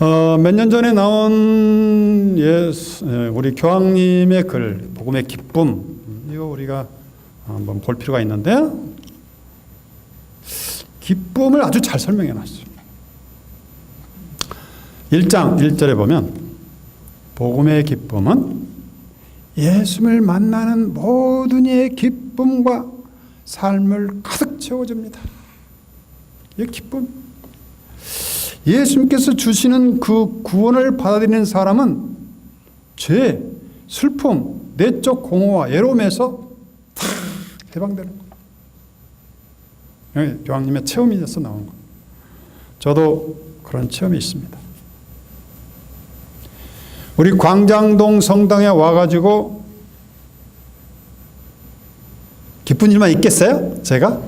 어, 몇 년 전에 나온 예, 스- 예, 우리 교황님의 글 복음의 기쁨 음, 이거 우리가 한번 볼 필요가 있는데 기쁨을 아주 잘 설명해 놨어요. 1장 1절에 보면 복음의 기쁨은 예수를 만나는 모든 이의 기쁨과 삶을 가득 채워줍니다. 이 기쁨. 예수님께서 주시는 그 구원을 받아들이는 사람은 죄, 슬픔, 내적 공허와 애로움에서 다 해방되는 거예요. 교황님의 체험에서 나온 거예요. 저도 그런 체험이 있습니다. 우리 광장동 성당에 와가지고 기쁜 일만 있겠어요? 제가?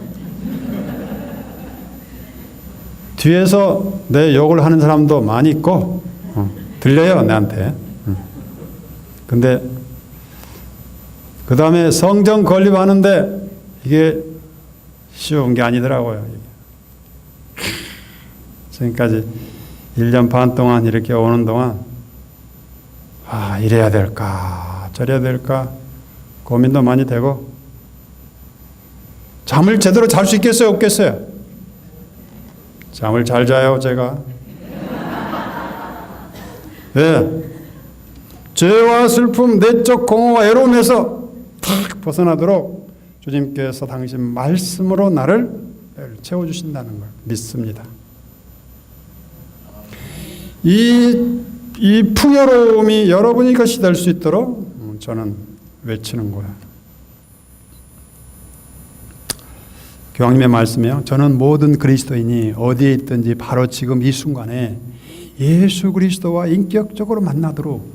뒤에서 내 욕을 하는 사람도 많이 있고 어, 들려요 나한테. 음. 근데 그 다음에 성전 건립하는데 이게 쉬운 게 아니더라고요. 지금까지 1년 반 동안 이렇게 오는 동안 아 이래야 될까 저래야 될까 고민도 많이 되고 잠을 제대로 잘 수 있겠어요 없겠어요? 잠을 잘 자요 제가. 예. 죄와 슬픔, 내적 공허와 애로움에서 탁 벗어나도록 주님께서 당신 말씀으로 나를 채워주신다는 걸 믿습니다. 이, 이 풍요로움이 여러분이 것이 될 수 있도록 음, 저는 외치는 거야. 교황님의 말씀이요. 저는 모든 그리스도인이 어디에 있든지 바로 지금 이 순간에 예수 그리스도와 인격적으로 만나도록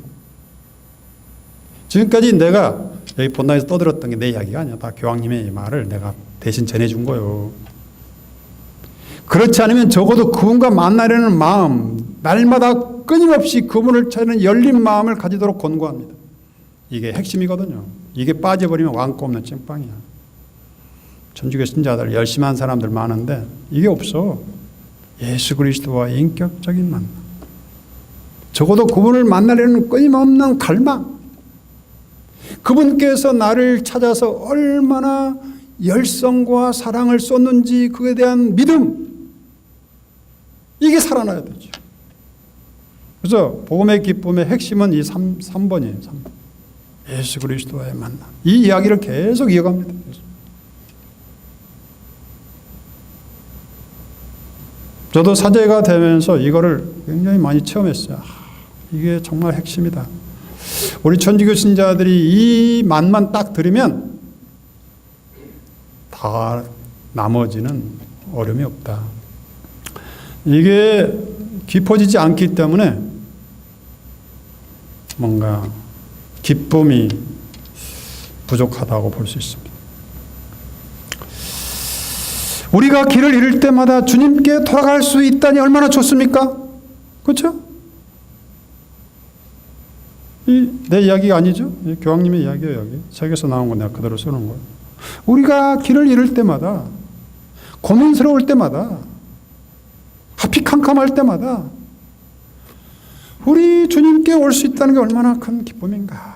지금까지 내가 여기 본당에서 떠들었던 게 내 이야기가 아니야. 다 교황님의 말을 내가 대신 전해준 거요. 그렇지 않으면 적어도 그분과 만나려는 마음, 날마다 끊임없이 그분을 찾는 열린 마음을 가지도록 권고합니다. 이게 핵심이거든요. 이게 빠져버리면 왕고 없는 찐빵이야. 천주교 신자들 열심히 한 사람들 많은데 이게 없어. 예수 그리스도와 인격적인 만남. 적어도 그분을 만나려는 끊임없는 갈망. 그분께서 나를 찾아서 얼마나 열성과 사랑을 쏟는지 그에 대한 믿음. 이게 살아나야 되죠. 그래서 복음의 기쁨의 핵심은 이 3, 3번이에요. 3번. 예수 그리스도와의 만남. 이 이야기를 계속 이어갑니다. 저도 사제가 되면서 이거를 굉장히 많이 체험했어요. 아, 이게 정말 핵심이다. 우리 천주교 신자들이 이 맛만 딱 들으면 다 나머지는 어려움이 없다. 이게 깊어지지 않기 때문에 뭔가 기쁨이 부족하다고 볼 수 있습니다. 우리가 길을 잃을 때마다 주님께 돌아갈 수 있다니 얼마나 좋습니까? 그렇죠? 이 내 이야기가 아니죠? 이 교황님의 이야기예요, 여기. 책에서 나온 거 내가 그대로 쓰는 거예요. 우리가 길을 잃을 때마다 고민스러울 때마다 하피 캄캄할 때마다 우리 주님께 올 수 있다는 게 얼마나 큰 기쁨인가.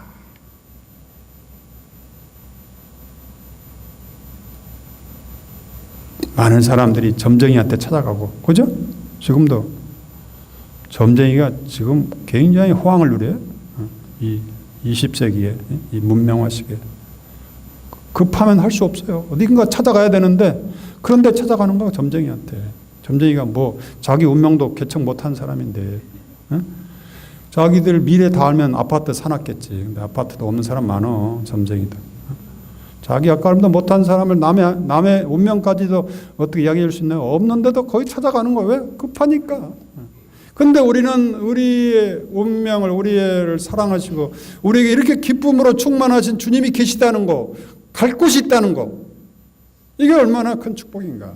많은 사람들이 점쟁이한테 찾아가고, 그죠? 지금도 점쟁이가 지금 굉장히 호황을 누려요. 어, 이 20세기에, 이 문명화 시기에. 급하면 할 수 없어요. 어딘가 찾아가야 되는데, 그런데 찾아가는 거 점쟁이한테. 점쟁이가 뭐, 자기 운명도 개척 못한 사람인데, 어? 자기들 미래 다 알면 아파트 사놨겠지. 근데 아파트도 없는 사람 많어, 점쟁이도. 자기 아까름도 못한 사람을 남의 남의 운명까지도 어떻게 이야기할 수 있나요? 없는데도 거의 찾아가는 거예요. 왜? 급하니까. 근데 우리는 우리의 운명을 우리를 사랑하시고 우리에게 이렇게 기쁨으로 충만하신 주님이 계시다는 거, 갈 곳이 있다는 거. 이게 얼마나 큰 축복인가.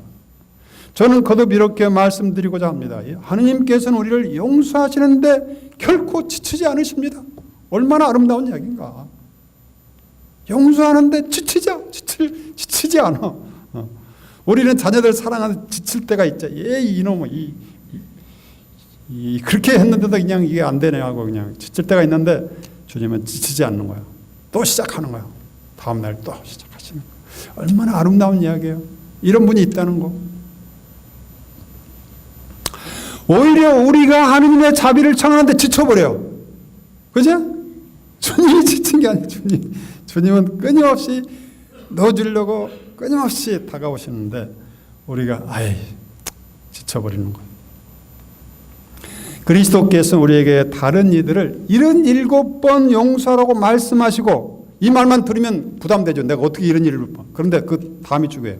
저는 거듭 이렇게 말씀드리고자 합니다. 하느님께서는 우리를 용서하시는데 결코 지치지 않으십니다. 얼마나 아름다운 이야기인가. 용서하는데 지치지, 지칠, 지치지 않아. 어. 우리는 자녀들 사랑하는 지칠 때가 있죠. 얘 이놈의 이, 이, 이 그렇게 했는데도 그냥 이게 안 되네 하고 그냥 지칠 때가 있는데 주님은 지치지 않는 거예요. 또 시작하는 거예요. 다음 날 또 시작하시는 거예요. 얼마나 아름다운 이야기예요. 이런 분이 있다는 거. 오히려 우리가 하느님의 자비를 청하는데 지쳐버려요. 그죠? 주님이 지친 게 아니에요. 주님. 주님은 끊임없이 넣어주려고 끊임없이 다가오시는데 우리가 아이 지쳐버리는 거예요. 그리스도께서 우리에게 다른 이들을 이런 일곱 번 용서하라고 말씀하시고 이 말만 들으면 부담되죠. 내가 어떻게 이런 일을 봐. 그런데 그 다음이 중요해요.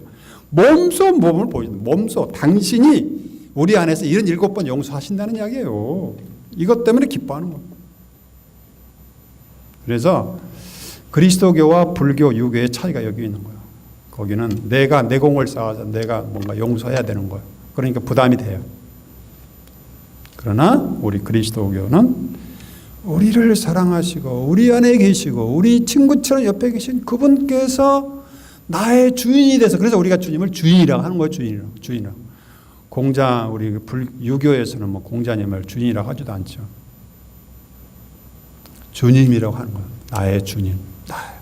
몸소 몸을 보여준다. 몸소 당신이 우리 안에서 이런 일곱 번 용서하신다는 이야기예요. 이것 때문에 기뻐하는 거예요. 그래서 그리스도교와 불교, 유교의 차이가 여기 있는 거예요. 거기는 내가 내 공을 쌓아서 내가 뭔가 용서해야 되는 거예요. 그러니까 부담이 돼요. 그러나 우리 그리스도교는 우리를 사랑하시고 우리 안에 계시고 우리 친구처럼 옆에 계신 그분께서 나의 주인이 돼서 그래서 우리가 주님을 주인이라고 하는 거예요. 주인이라고. 주인이라고. 공자 우리 유교에서는 뭐 공자님을 주인이라고 하지도 않죠. 주님이라고 하는 거예요. 나의 주님.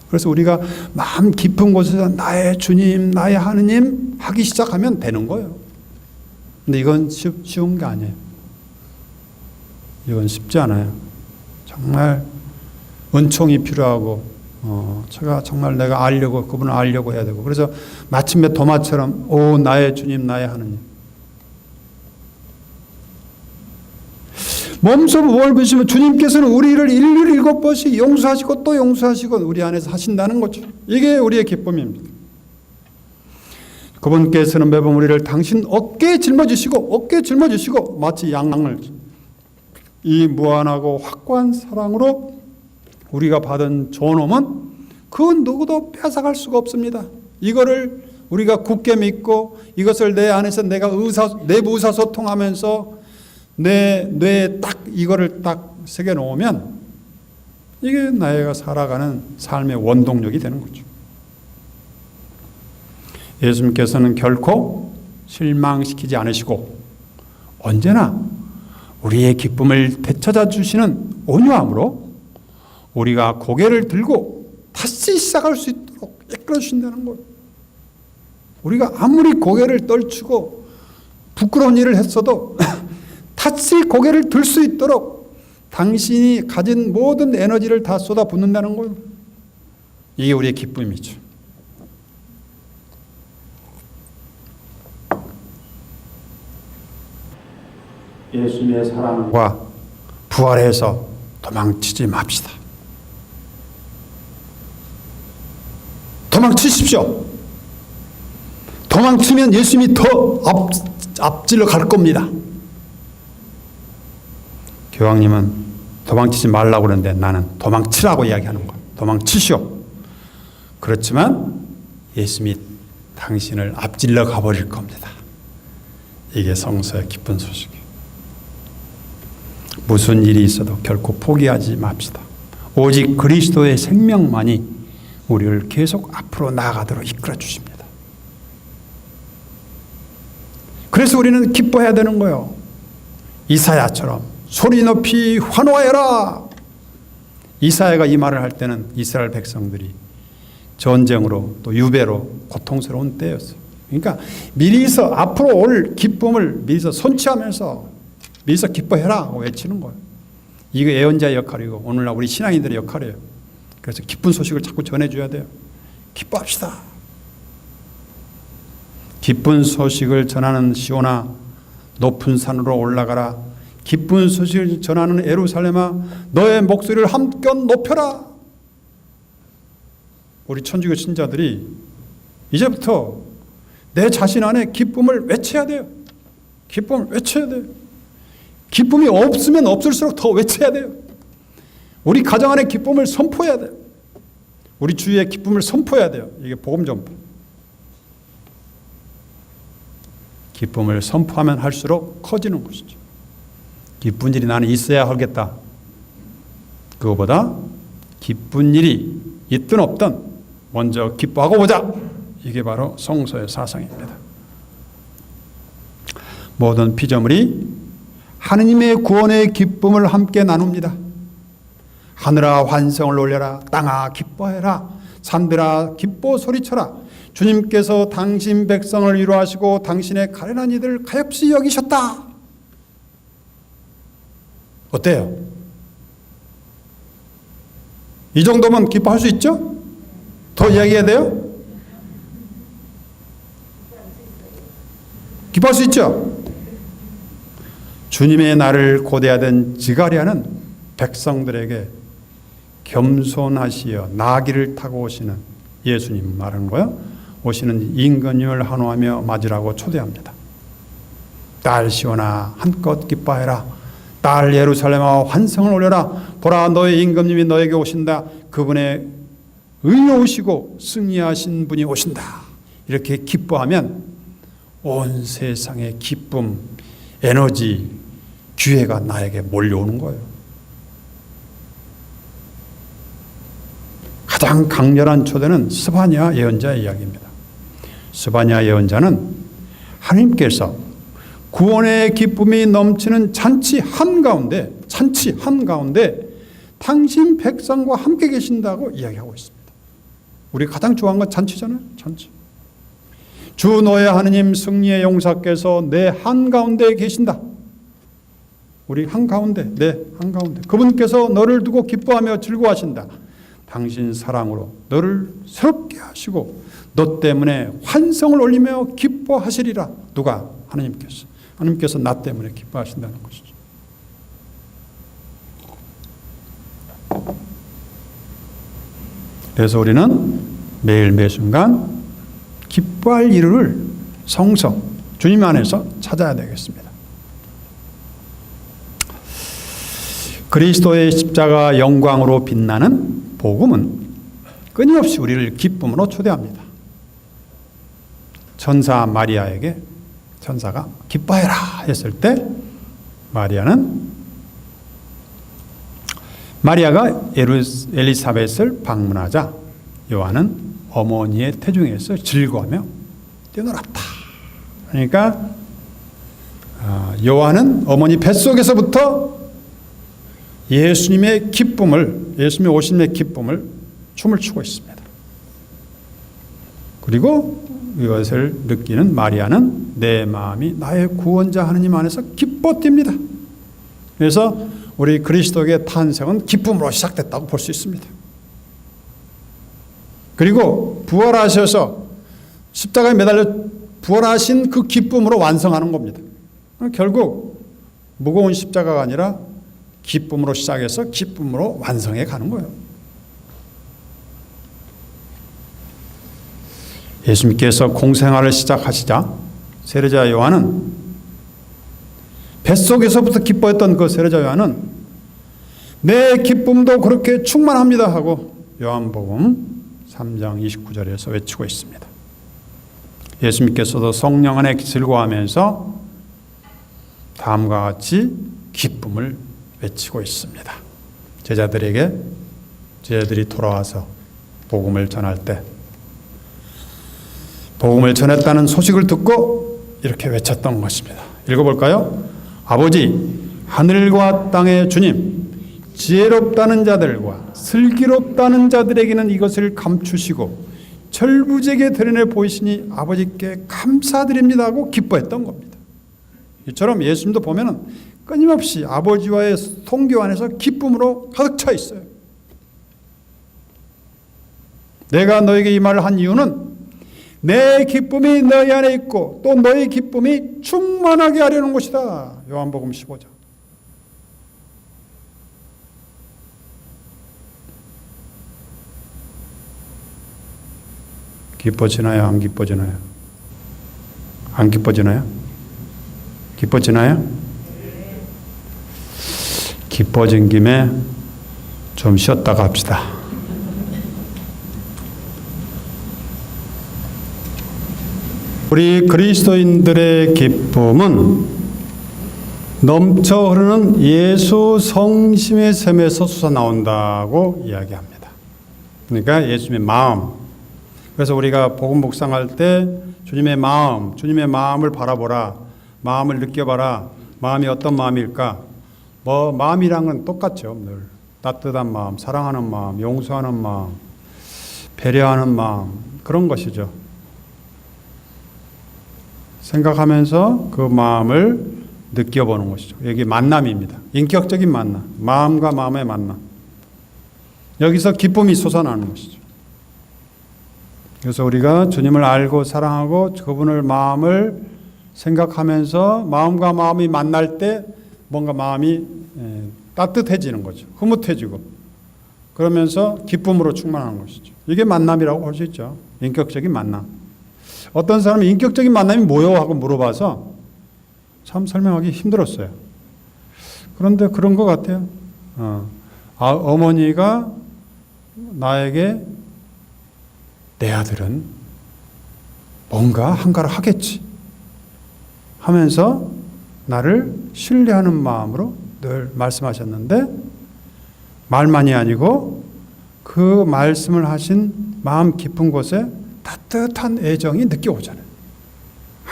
그래서 우리가 마음 깊은 곳에서 나의 주님, 나의 하느님 하기 시작하면 되는 거예요. 근데 이건 쉬, 쉬운 게 아니에요. 이건 쉽지 않아요. 정말 은총이 필요하고, 어, 제가 정말 내가 알려고, 그분을 알려고 해야 되고. 그래서 마침내 도마처럼, 오, 나의 주님, 나의 하느님. 몸소 뭘 보시면 주님께서는 우리를 일일 일곱 번씩 용서하시고 또 용서하시고 우리 안에서 하신다는 거죠. 이게 우리의 기쁨입니다. 그분께서는 매번 우리를 당신 어깨에 짊어지시고 어깨에 짊어지시고 마치 양을 이 무한하고 확고한 사랑으로 우리가 받은 존엄은 그 누구도 뺏어갈 수가 없습니다. 이거를 우리가 굳게 믿고 이것을 내 안에서 내가 의사 내부 의사 소통하면서 내 뇌에 딱 이거를 딱 새겨 놓으면 이게 나이가 살아가는 삶의 원동력이 되는 거죠. 예수님께서는 결코 실망시키지 않으시고 언제나 우리의 기쁨을 되찾아 주시는 온유함으로 우리가 고개를 들고 다시 시작할 수 있도록 이끌어 주신다는 거예요. 우리가 아무리 고개를 떨치고 부끄러운 일을 했어도 다시 고개를 들 수 있도록 당신이 가진 모든 에너지를 다 쏟아붓는다는 거예요. 이게 우리의 기쁨이죠. 예수님의 사랑과 부활해서 도망치지 맙시다. 도망치십시오. 도망치면 예수님이 더 앞, 앞질러 갈 겁니다. 교황님은 도망치지 말라고 그러는데 나는 도망치라고 이야기하는 거예요. 도망치시오. 그렇지만 예수님이 당신을 앞질러 가버릴 겁니다. 이게 성서의 기쁜 소식이에요. 무슨 일이 있어도 결코 포기하지 맙시다. 오직 그리스도의 생명만이 우리를 계속 앞으로 나아가도록 이끌어 주십니다. 그래서 우리는 기뻐해야 되는 거예요. 이사야처럼 소리 높이 환호하여라. 이사야가 이 말을 할 때는 이스라엘 백성들이 전쟁으로 또 유배로 고통스러운 때였어요. 그러니까 미리서 앞으로 올 기쁨을 미리서 손취하면서 미리서 기뻐해라 외치는 거예요. 이게 예언자의 역할이고 오늘날 우리 신앙인들의 역할이에요. 그래서 기쁜 소식을 자꾸 전해줘야 돼요. 기뻐합시다. 기쁜 소식을 전하는 시오나 높은 산으로 올라가라. 기쁜 소식을 전하는 에루살렘아 너의 목소리를 한껏 높여라. 우리 천주교 신자들이 이제부터 내 자신 안에 기쁨을 외쳐야 돼요. 기쁨을 외쳐야 돼요. 기쁨이 없으면 없을수록 더 외쳐야 돼요. 우리 가정 안에 기쁨을 선포해야 돼요. 우리 주위에 기쁨을 선포해야 돼요. 이게 복음 전파. 기쁨을 선포하면 할수록 커지는 것이죠. 기쁜 일이 나는 있어야 하겠다. 그거보다 기쁜 일이 있든 없든 먼저 기뻐하고 보자. 이게 바로 성서의 사상입니다. 모든 피조물이 하느님의 구원의 기쁨을 함께 나눕니다. 하늘아 환성을 올려라 땅아 기뻐해라 산들아 기뻐 소리쳐라 주님께서 당신 백성을 위로하시고 당신의 가련한 이들을 가엾이 여기셨다. 어때요? 이 정도면 기뻐할 수 있죠? 더 이야기해야 돼요? 기뻐할 수 있죠? 주님의 날을 고대하던 지가리아는 백성들에게 겸손하시어 나귀를 타고 오시는 예수님 말하는 거요. 오시는 임금님을 환호하며 맞으라고 초대합니다. 딸 시온아 한껏 기뻐해라. 딸 예루살렘아 환성을 올려라. 보라 너의 임금님이 너에게 오신다. 그분의 의로우시고 승리하신 분이 오신다. 이렇게 기뻐하면 온 세상의 기쁨, 에너지, 기회가 나에게 몰려오는 거예요. 가장 강렬한 초대는 스바냐 예언자의 이야기입니다. 스바냐 예언자는 하나님께서 구원의 기쁨이 넘치는 잔치 한가운데 잔치 한가운데 당신 백성과 함께 계신다고 이야기하고 있습니다. 우리 가장 좋아하는 건 잔치잖아요. 잔치. 주 너의 하느님 승리의 용사께서 내 한가운데 계신다. 우리 한가운데 내 한가운데 그분께서 너를 두고 기뻐하며 즐거워하신다. 당신 사랑으로 너를 새롭게 하시고 너 때문에 환성을 올리며 기뻐하시리라. 누가 하나님께서 하나님께서 나 때문에 기뻐하신다는 것이죠. 그래서 우리는 매일 매 순간 기뻐할 이유를 성성 주님 안에서 찾아야 되겠습니다. 그리스도의 십자가 영광으로 빛나는 복음은 끊임없이 우리를 기쁨으로 초대합니다. 천사 마리아에게 천사가 기뻐해라 했을 때 마리아는 마리아가 엘리사벳을 방문하자 요한은 어머니의 태중에서 즐거워하며 뛰어놀았다. 그러니까 아, 요한은 어머니 뱃속에서부터 예수님의 기쁨을 예수님의 오심의 기쁨을 춤을 추고 있습니다. 그리고 이것을 느끼는 마리아는 내 마음이 나의 구원자 하느님 안에서 기뻐 뜁니다. 그래서 우리 그리스도의 탄생은 기쁨으로 시작됐다고 볼 수 있습니다. 그리고 부활하셔서 십자가에 매달려 부활하신 그 기쁨으로 완성하는 겁니다. 결국 무거운 십자가가 아니라 기쁨으로 시작해서 기쁨으로 완성해 가는 거예요. 예수님께서 공생활을 시작하시자 세례자 요한은 뱃속에서부터 기뻐했던 그 세례자 요한은 내 기쁨도 그렇게 충만합니다 하고 요한복음 3장 29절에서 외치고 있습니다. 예수님께서도 성령 안에 즐거워하면서 다음과 같이 기쁨을 외치고 있습니다. 제자들에게 제자들이 돌아와서 복음을 전할 때 복음을 전했다는 소식을 듣고 이렇게 외쳤던 것입니다. 읽어볼까요? 아버지, 하늘과 땅의 주님, 지혜롭다는 자들과 슬기롭다는 자들에게는 이것을 감추시고 철부지에게 드러내 보이시니 아버지께 감사드립니다 하고 기뻐했던 겁니다. 이처럼 예수님도 보면은 끊임없이 아버지와의 통교 안에서 기쁨으로 가득 차 있어요. 내가 너에게 이 말을 한 이유는 내 기쁨이 너희 안에 있고 또 너희 기쁨이 충만하게 하려는 것이다. 요한복음 15장. 기뻐지나요? 안 기뻐지나요? 안 기뻐지나요? 기뻐지나요? 기뻐진 김에 좀 쉬었다 갑시다. 우리 그리스도인들의 기쁨은 넘쳐 흐르는 예수 성심의 샘에서 솟아 나온다고 이야기합니다. 그러니까 예수님의 마음. 그래서 우리가 복음 묵상할 때 주님의 마음, 주님의 마음을 바라보라. 마음을 느껴봐라. 마음이 어떤 마음일까? 뭐 마음이랑은 똑같죠. 늘 따뜻한 마음, 사랑하는 마음, 용서하는 마음, 배려하는 마음 그런 것이죠. 생각하면서 그 마음을 느껴보는 것이죠. 여기 만남입니다. 인격적인 만남, 마음과 마음의 만남. 여기서 기쁨이 솟아나는 것이죠. 그래서 우리가 주님을 알고 사랑하고 그분을 마음을 생각하면서 마음과 마음이 만날 때 뭔가 마음이 에, 따뜻해지는 거죠. 흐뭇해지고 그러면서 기쁨으로 충만하는 것이죠. 이게 만남이라고 볼 수 있죠. 인격적인 만남. 어떤 사람은 인격적인 만남이 뭐요? 하고 물어봐서 참 설명하기 힘들었어요. 그런데 그런 것 같아요. 어. 아, 어머니가 나에게 내 아들은 뭔가 한가를 하겠지 하면서 나를 신뢰하는 마음으로 늘 말씀하셨는데 말만이 아니고 그 말씀을 하신 마음 깊은 곳에 따뜻한 애정이 느껴오잖아요.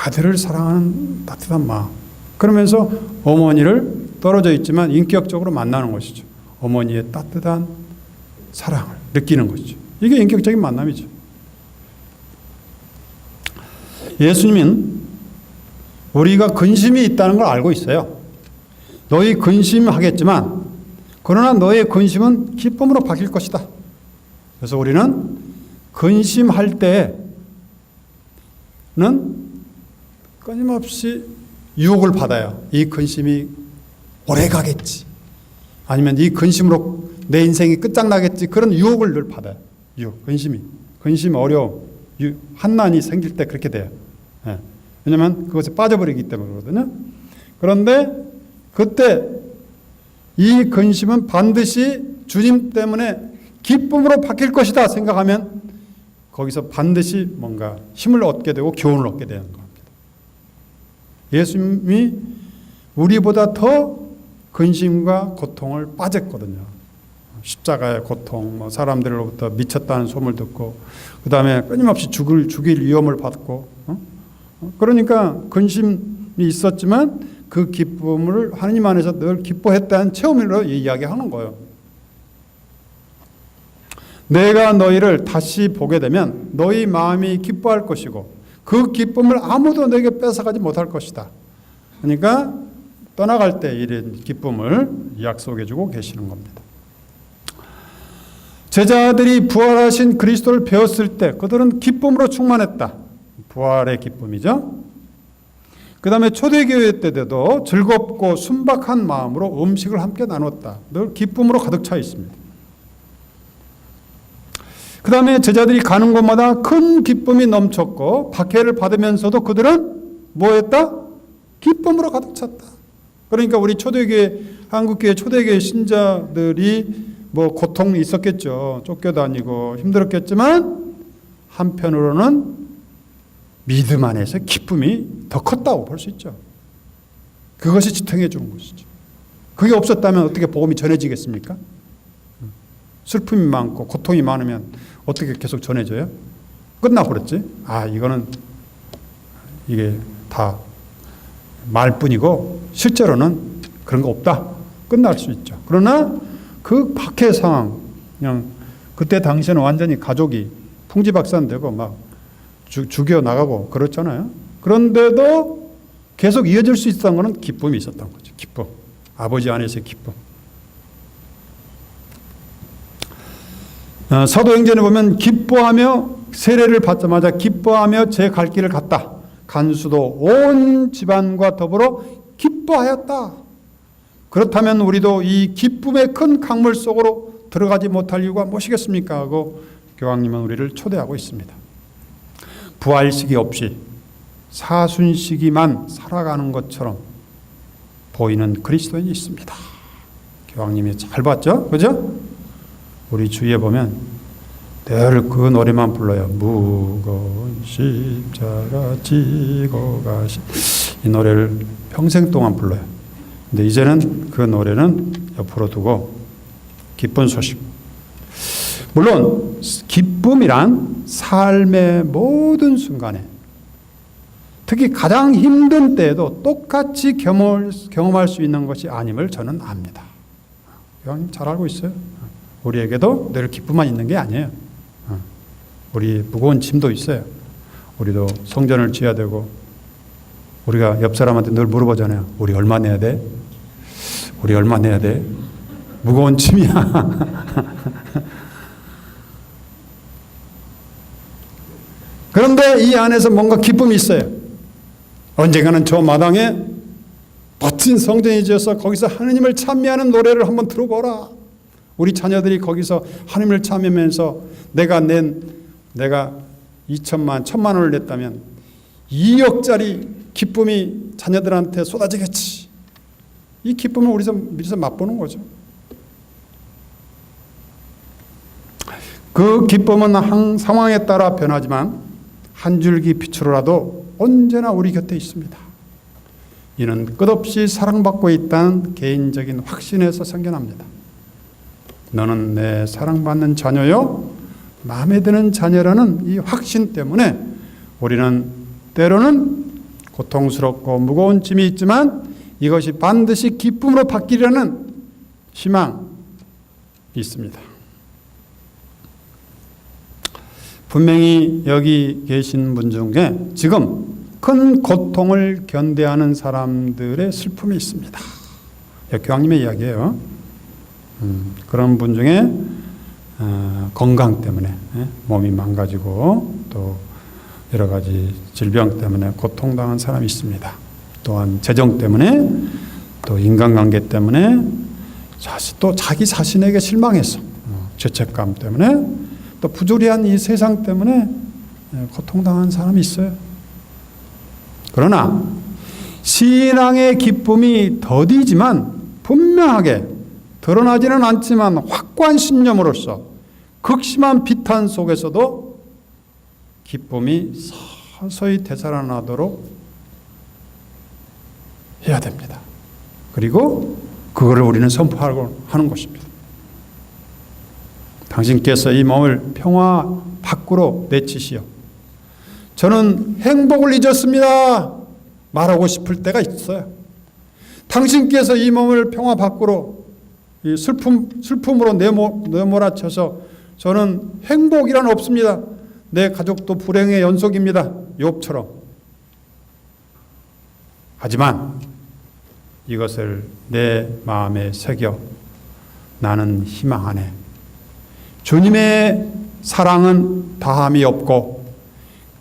아들을 사랑하는 따뜻한 마음. 그러면서 어머니를 떨어져 있지만 인격적으로 만나는 것이죠. 어머니의 따뜻한 사랑을 느끼는 것이죠. 이게 인격적인 만남이죠. 예수님은 우리가 근심이 있다는 걸 알고 있어요. 너희 근심하겠지만 그러나 너의 근심은 기쁨으로 바뀔 것이다. 그래서 우리는 근심할 때는 끊임없이 유혹을 받아요. 이 근심이 오래 가겠지. 아니면 이 근심으로 내 인생이 끝장나겠지. 그런 유혹을 늘 받아요. 유혹, 근심이. 근심, 어려움, 유, 한난이 생길 때 그렇게 돼요. 예. 왜냐면 그것에 빠져버리기 때문에 그러거든요. 그런데 그때 이 근심은 반드시 주님 때문에 기쁨으로 바뀔 것이다 생각하면 거기서 반드시 뭔가 힘을 얻게 되고 교훈을 얻게 되는 겁니다. 예수님이 우리보다 더 근심과 고통을 빠졌거든요. 십자가의 고통, 뭐 사람들로부터 미쳤다는 소문을 듣고, 그 다음에 끊임없이 죽을 죽일 위험을 받고, 어? 그러니까 근심이 있었지만 그 기쁨을 하나님 안에서 늘 기뻐했다는 체험으로 이야기하는 거예요. 내가 너희를 다시 보게 되면 너희 마음이 기뻐할 것이고 그 기쁨을 아무도 내게 뺏어가지 못할 것이다. 그러니까 떠나갈 때 이런 기쁨을 약속해 주고 계시는 겁니다. 제자들이 부활하신 그리스도를 배웠을 때 그들은 기쁨으로 충만했다. 부활의 기쁨이죠. 그 다음에 초대교회 때도 즐겁고 순박한 마음으로 음식을 함께 나눴다. 늘 기쁨으로 가득 차 있습니다. 그 다음에 제자들이 가는 곳마다 큰 기쁨이 넘쳤고 박해를 받으면서도 그들은 뭐했다? 기쁨으로 가득 찼다. 그러니까 우리 초대교회 한국교회 초대교회 신자들이 뭐 고통이 있었겠죠. 쫓겨다니고 힘들었겠지만 한편으로는 믿음 안에서 기쁨이 더 컸다고 볼 수 있죠. 그것이 지탱해 주는 것이죠. 그게 없었다면 어떻게 복음이 전해지겠습니까? 슬픔이 많고 고통이 많으면 어떻게 계속 전해져요? 끝나버렸지? 아, 이거는 이게 다 말뿐이고 실제로는 그런 거 없다. 끝날 수 있죠. 그러나 그 박해 상황, 그냥 그때 당시에는 완전히 가족이 풍지박산되고 막 주, 죽여 나가고 그렇잖아요. 그런데도 계속 이어질 수 있었던 것은 기쁨이 있었던 거죠. 기쁨. 아버지 안에서의 기쁨. 어, 사도행전에 보면 기뻐하며 세례를 받자마자 기뻐하며 제 갈 길을 갔다. 간수도 온 집안과 더불어 기뻐하였다. 그렇다면 우리도 이 기쁨의 큰 강물 속으로 들어가지 못할 이유가 무엇이겠습니까? 하고 교황님은 우리를 초대하고 있습니다. 부활식이 없이 사순식이만 살아가는 것처럼 보이는 그리스도인이 있습니다. 교황님이 잘 봤죠? 그죠? 우리 주위에 보면 늘 그 노래만 불러요. 무거운 십자가 지고 가신 이 노래를 평생 동안 불러요. 근데 이제는 그 노래는 옆으로 두고 기쁜 소식. 물론 기쁨이란 삶의 모든 순간에 특히 가장 힘든 때에도 똑같이 경험할 수 있는 것이 아님을 저는 압니다. 교황님 잘 알고 있어요. 우리에게도 늘 기쁨만 있는 게 아니에요. 어. 우리 무거운 짐도 있어요. 우리도 성전을 지어야 되고 우리가 옆 사람한테 늘 물어보잖아요. 우리 얼마 내야 돼? 우리 얼마 내야 돼? 무거운 짐이야. 그런데 이 안에서 뭔가 기쁨이 있어요. 언젠가는 저 마당에 멋진 성전이 지어서 거기서 하느님을 찬미하는 노래를 한번 들어보라. 우리 자녀들이 거기서 하느님을 찬미하면서 내가 낸 내가 2천만, 천만 원을 냈다면 2억짜리 기쁨이 자녀들한테 쏟아지겠지. 이 기쁨을 우리서 미리서 맛보는 거죠. 그 기쁨은 한 상황에 따라 변하지만 한 줄기 빛으로라도 언제나 우리 곁에 있습니다. 이는 끝없이 사랑받고 있다는 개인적인 확신에서 생겨납니다. 너는 내 사랑받는 자녀요, 마음에 드는 자녀라는 이 확신 때문에 우리는 때로는 고통스럽고 무거운 짐이 있지만 이것이 반드시 기쁨으로 바뀌려는 희망이 있습니다. 분명히 여기 계신 분 중에 지금 큰 고통을 견뎌하는 사람들의 슬픔이 있습니다. 교황님의 이야기예요. 음, 그런 분 중에 어, 건강 때문에 예? 몸이 망가지고 또 여러 가지 질병 때문에 고통당한 사람이 있습니다. 또한 재정 때문에 또 인간관계 때문에 자신 또 자기 자신에게 실망해서 어, 죄책감 때문에 또 부조리한 이 세상 때문에 예, 고통당한 사람이 있어요. 그러나 신앙의 기쁨이 더디지만 분명하게 드러나지는 않지만 확고한 신념으로서 극심한 비탄 속에서도 기쁨이 서서히 되살아나도록 해야 됩니다. 그리고 그거를 우리는 선포하고 하는 것입니다. 당신께서 이 몸을 평화 밖으로 내치시오. 저는 행복을 잊었습니다. 말하고 싶을 때가 있어요. 당신께서 이 몸을 평화 밖으로 이 슬픔 슬픔으로 내모, 내몰아쳐서 저는 행복이란 없습니다. 내 가족도 불행의 연속입니다. 욥처럼. 하지만 이것을 내 마음에 새겨 나는 희망 안에 주님의 사랑은 다함이 없고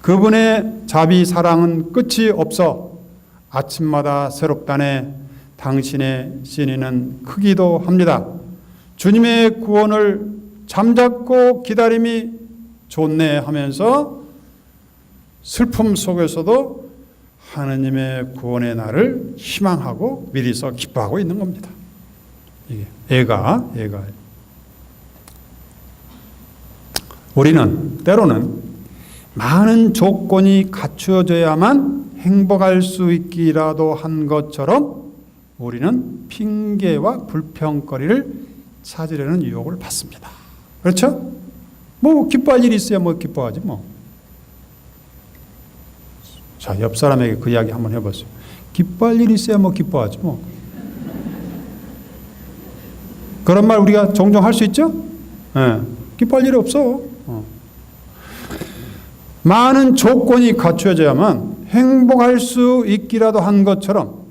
그분의 자비 사랑은 끝이 없어 아침마다 새롭다네 당신의 신의는 크기도 합니다. 주님의 구원을 잠잡고 기다림이 좋네 하면서 슬픔 속에서도 하느님의 구원의 날을 희망하고 미리서 기뻐하고 있는 겁니다. 이게 애가 애가 우리는 때로는 많은 조건이 갖추어져야만 행복할 수 있기라도 한 것처럼 우리는 핑계와 불평거리를 찾으려는 유혹을 받습니다. 그렇죠? 뭐 기뻐할 일이 있어야 뭐 기뻐하지 뭐. 자, 옆 사람에게 그 이야기 한번 해보세요. 기뻐할 일이 있어야 뭐 기뻐하지 뭐. 그런 말 우리가 종종 할 수 있죠? 예. 기뻐할 일이 없어. 어. 많은 조건이 갖추어져야만 행복할 수 있기라도 한 것처럼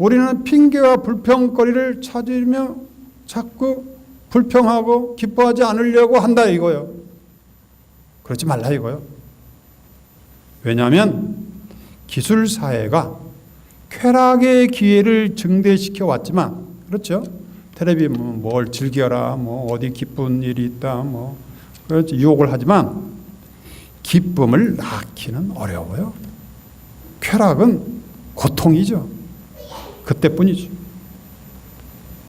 우리는 핑계와 불평거리를 찾으며 자꾸 불평하고 기뻐하지 않으려고 한다 이거요. 그러지 말라 이거요. 왜냐하면 기술 사회가 쾌락의 기회를 증대시켜 왔지만 그렇죠. 텔레비 뭘 즐겨라, 뭐 어디 기쁜 일이 있다, 뭐 그렇지 유혹을 하지만 기쁨을 낳기는 어려워요. 쾌락은 고통이죠. 그때뿐이죠.